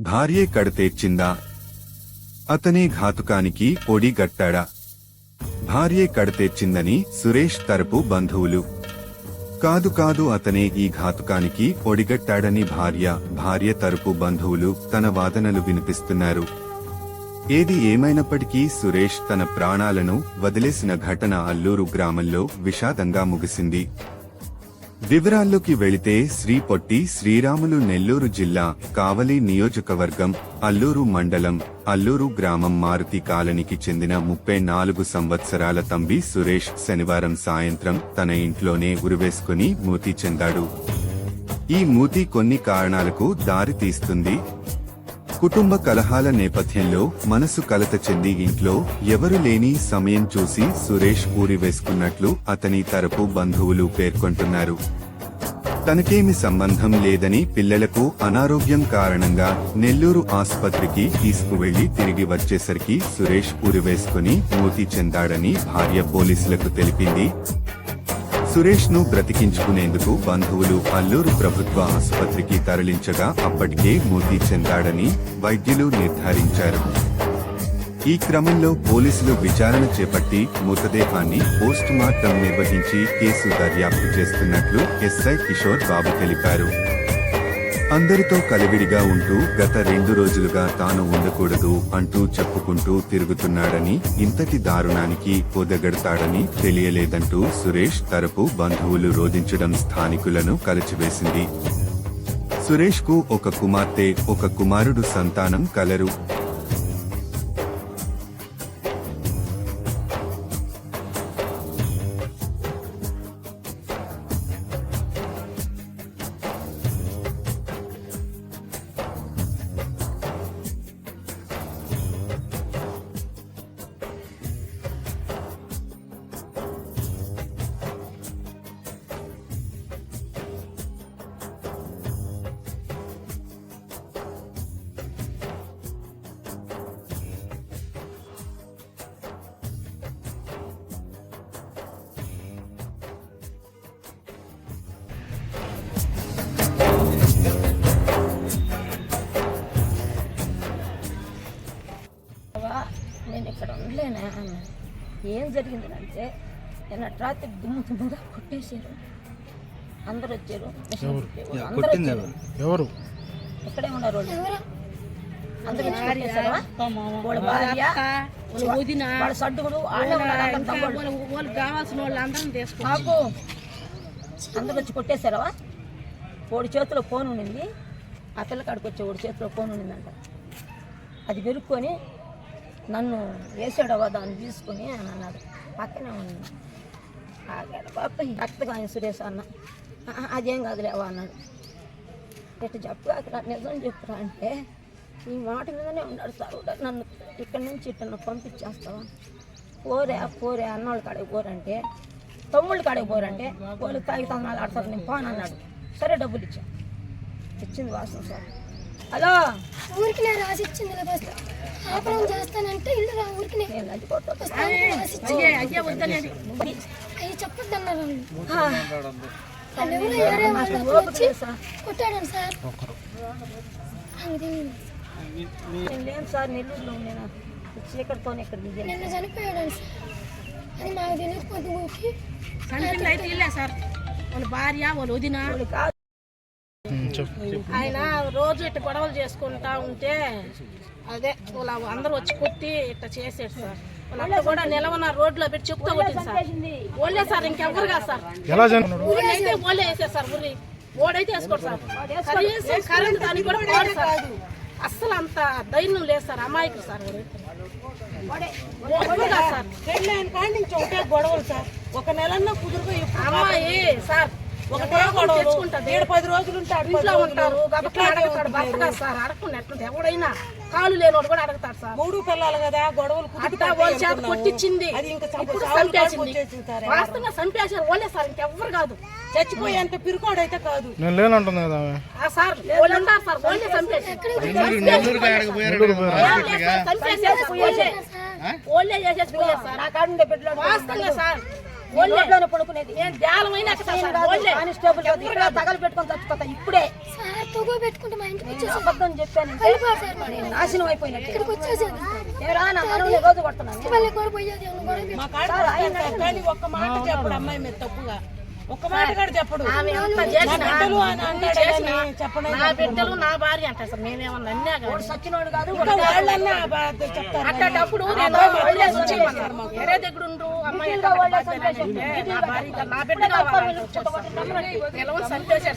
భార్యే కడతేర్చిందా అతనే ఘాతుకానికి ఒడిగట్టాడా భార్యే కడతేర్చిందని సురేష్ తరపు బంధువులు. కాదు కాదు అతనే ఈ ఘాతుకానికి ఒడిగట్టాడని భార్య భార్య తరపు బంధువులు తన వాదనలు వినిపిస్తున్నారు. ఏది ఏమైనప్పటికీ సురేష్ తన ప్రాణాలను వదిలేసిన ఘటన అల్లూరు గ్రామంలో విషాదంగా ముగిసింది. వివరాల్లోకి వెళితే శ్రీ పొట్టి శ్రీరాములు నెల్లూరు జిల్లా కావలి నియోజకవర్గం అల్లూరు మండలం అల్లూరు గ్రామం మారుతి కాలనీకి చెందిన ముప్పై నాలుగు సంవత్సరాల తంబి సురేష్ శనివారం సాయంత్రం తన ఇంట్లోనే ఉరివేసుకుని మూతి చెందాడు. ఈ మూతి కొన్ని కారణాలకు దారి తీస్తుంది కుటుంబ కలహాల నేపథ్యంలో మనసు కలత చెంది ఇంట్లో ఎవరు లేని సమయం చూసి సురేష్ ఊరి వేసుకున్నట్లు అతని తరపు బంధువులు పేర్కొంటున్నారు. తనకేమి సంబంధం లేదని పిల్లలకు అనారోగ్యం కారణంగా నెల్లూరు ఆసుపత్రికి తీసుకువెళ్ళి తిరిగి వచ్చేసరికి సురేష్ ఉరివేసుకుని మూతి చెందాడని భార్య పోలీసులకు తెలిపింది. సురేష్ను బ్రతికించుకునేందుకు బంధువులు అల్లూరు ప్రభుత్వ ఆసుపత్రికి తరలించగా అప్పటికే మృతి చెందాడని వైద్యులు నిర్ధారించారు. ఈ క్రమంలో పోలీసులు విచారణ చేపట్టి మృతదేహాన్ని పోస్ట్ మార్టం నిర్వహించి కేసు దర్యాప్తు చేస్తున్నట్లు ఎస్ఐ కిషోర్ బాబు తెలిపారు. అందరితో కలివిడిగా ఉంటూ గత రెండు రోజులుగా తాను ఉండకూడదు అంటూ చెప్పుకుంటూ తిరుగుతున్నాడని ఇంతటి దారుణానికి పొదగడతాడని తెలియలేదంటూ సురేష్ తరపు బంధువులు రోధించడం స్థానికులను కలచివేసింది. సురేష్కు ఒక కుమార్తె ఒక కుమారుడు సంతానం కలరు. ఏం జరిగిందంటే నిన్న రాత్రి దుమ్ము దుమ్ముగా కొట్టేశారు. అందరు వచ్చారు. ఎవరు? ఇక్కడే ఉన్నారు వాళ్ళు. అందరూ వచ్చి కొట్టేశారు? వాళ్ళ భార్య వాళ్ళ వదిన వాళ్ళ సడ్డుగుడు వాళ్ళే ఉన్నారు అందరు. వాళ్ళ కావాల్సిన తీసుకో అందరూ వచ్చి కొట్టేశారవా ఓడి చేతిలో ఫోన్ ఉండింది. ఆ పిల్లకాడికి వచ్చే ఓడి చేతిలో ఫోన్ ఉండిందంట. అది వెరుక్కొని నన్ను వేసాడవా దాన్ని తీసుకుని అని అన్నాడు. పక్కనే ఉంది. ఆగాడు. పాప రక్తగాని సురేష్ అన్న. అదేం కాదులేవా అన్నాడు. ఇట్లా చెప్పు నిజం చెప్పురా అంటే ఈ మాట మీదనే ఉన్నాడు సార్. నన్ను ఇక్కడి నుంచి ఇట్లా పంపించేస్తావా? పోరే పోరే అన్నోళ్ళ కాడికి పోరంటే తమ్ముళ్ళ కాడికి పోరంటే వాళ్ళు తాగి తన్నాలు ఆడతారు నేను పోనన్నాడు. సరే డబ్బులు ఇచ్చా. ఇచ్చింది వాసన సార్. హలో. ఊరికి నేను రాసి ఇచ్చింది లేకపోతే వ్యాపారం చేస్తానంటే ఇల్లు రా ఊరికి అది అవి చెప్పొద్దు అన్నారు లేదు? కొట్టాడు సార్. నేను లేను సార్ నెల్లూరులో నేను చీకటితో ఇక్కడ నిన్న చనిపోయాడు సార్. అది మాకు తెలియదు కొద్ది ఊరికి సార్. వాళ్ళ భార్య వాళ్ళ వదిన. వాళ్ళు కాదు ఆయన రోజు ఇట్లా గొడవలు చేసుకుంటా ఉంటే అదే వాళ్ళ అందరూ వచ్చి కొట్టి ఇట్లా చేసాడు సార్. వాళ్ళంతా కూడా నిలవన రోడ్లో పెట్టి చెప్తా కొట్టింది సార్. ఓలే సార్ ఇంకెవ్వరు కాదు సార్. ఓలే వేసేది సార్ ఓడైతే వేసుకోడు సార్. కనీసం కరెంట్ దానికి కూడా పోడు సార్. అస్సలు అంత ధైర్యం లేదు సార్ సార్ సార్? పెళ్ళైన కాడి నుంచి ఒకటే గొడవలు సార్. ఒక నెలన్నా కుదురుగా అమ్మాయి సార్ ఒకటే ఏడు పది రోజులు ఉంటే ఇంట్లో ఉంటారు. అడగతాడు భర్త కాదు సార్. అడగకుండా ఎట్లుంటే ఎవడైనా కాలు లేనోడు కూడా అడగతాడు సార్. మూడు పిల్లలు కదా గొడవలు అట్టా కుదురుతాయి వాళ్ళ చేత. కొట్టించింది. ఇప్పుడు వాస్తవంగా చంపేశారు. వాళ్ళే సార్. ఇంకెవ్వరు కాదు. చచ్చిపోయేంత పిరుకోడైతే కాదు. నేను లేనంటుంది కదా సార్ వాళ్ళు ఉన్నారు సార్ వాళ్ళే చంపేసి వాళ్ళే చేసేసి పోయారు సార్ వాస్తవంగా సార్ ఒళ్ళోనే పడుకునేది. నేను ధ్యానమైన కానిస్టేబుల్ తగలు పెట్టుకొని చచ్చిపోతా ఇప్పుడే. పెట్టుకుంటే మా ఇంటికి అబద్ధం నాశనం అయిపోయినట్టు. ఇక్కడికి వచ్చేసేది. నా మనవని రోజు కొడుతున్నాను. మా కాడ ఒక్క మాట చెప్పడు అమ్మాయి మీద తప్పుగా. ఒక్క మాట కూడా చెప్పడు. బిడ్డలు అని చెప్పనే నా బిడ్డలు నా భార్య అంటారు సార్. మేమేమన్నా అన్నా కానీ సచ్చినోడు కాదు వాళ్ళన్నా చెప్తారు అట్లాంటప్పుడు నేను. వేరే దగ్గర ఉండు అమ్మాయి అంటే నా బిడ్డ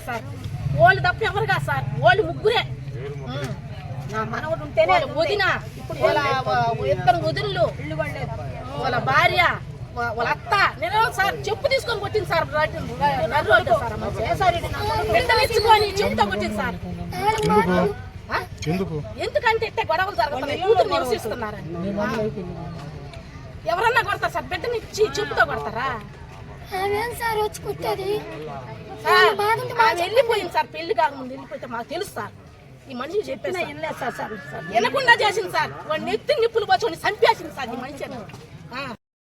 సార్. వాళ్ళు తప్ప ఎవరు కాదు సార్. వాళ్ళు ముగ్గురే. ఉం. నా మనవడు ఉంటేనే వాళ్ళ వదిన. ఇప్పుడు వాళ్ళ ఇద్దరు వదినలు. వాళ్ళ భార్య. వాళ్ళ అత్త. నేను సార్ చెప్పు తీసుకొని కొట్టింది సార్ ఇచ్చుకొని చెప్పుతో కొట్టింది సార్. ఆ? ఎందుకంటే ఇట్టే గొడవలు జరుగుతున్నాయి. కూతురు నివసిస్తున్నారని ఎవరన్నా కొడతారు సార్ బిడ్డని ఇచ్చి చెప్పుతో కొడతారా? సార్ వచ్చి కుట్టేది? వెళ్ళిపోయింది సార్ పెళ్ళి కాకముందు వెళ్ళిపోతే మాకు తెలుసు సార్. ఈ మనిషి చెప్పేసి వెళ్ళలేదు సార్ సార్ సార్. వినకుండా చేసింది సార్. వాడిని ఎత్తి నిప్పులు పోచి వాడిని చంపేసింది సార్ ఈ మనిషి